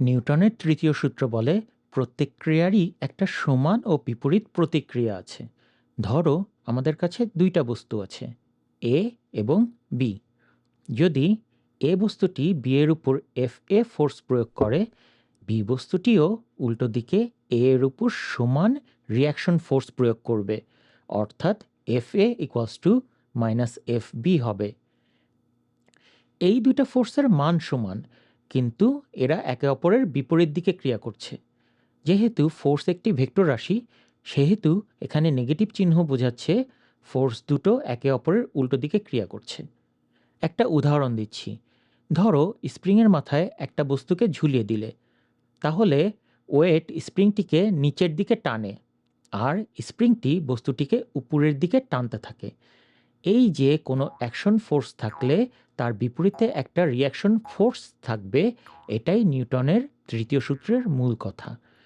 নিউটনের তৃতীয় সূত্র বলে, প্রত্যেক ক্রিয়ারই একটা সমান ও বিপরীত প্রতিক্রিয়া আছে। ধরো, আমাদের কাছে দুইটা বস্তু আছে এ এবং বি যদি এ বস্তুটি বি এর উপর এফ এ ফোর্স প্রয়োগ করে বি বস্তুটিও উল্টো দিকে এ এর উপর সমান রিয়াকশন ফোর্স প্রয়োগ করবে, অর্থাৎ F A equals to minus F B হবে। এই দুইটা ফোর্সের মান সমান কিন্তু এরা একে অপরের বিপরীত দিকে ক্রিয়া করছে। যেহেতু ফোর্স একটি ভেক্টর রাশি, সেহেতু এখানে নেগেটিভ চিহ্ন বোঝাচ্ছে ফোর্স দুটো একে অপরের উল্টো দিকে ক্রিয়া করছে। একটা উদাহরণ দিচ্ছি। ধরো স্প্রিংয়ের মাথায় একটা বস্তুকে ঝুলিয়ে দিলে। তাহলে ওয়েট স্প্রিংটিকে নিচের দিকে টানে, আর স্প্রিংটি বস্তুটিকে উপরের দিকে টানতে থাকে। এই যে কোনো অ্যাকশন ফোর্স থাকলে তার বিপরীতে একটা রিয়াকশন ফোর্স থাকবে, এটাই নিউটনের তৃতীয় সূত্রের মূল কথা।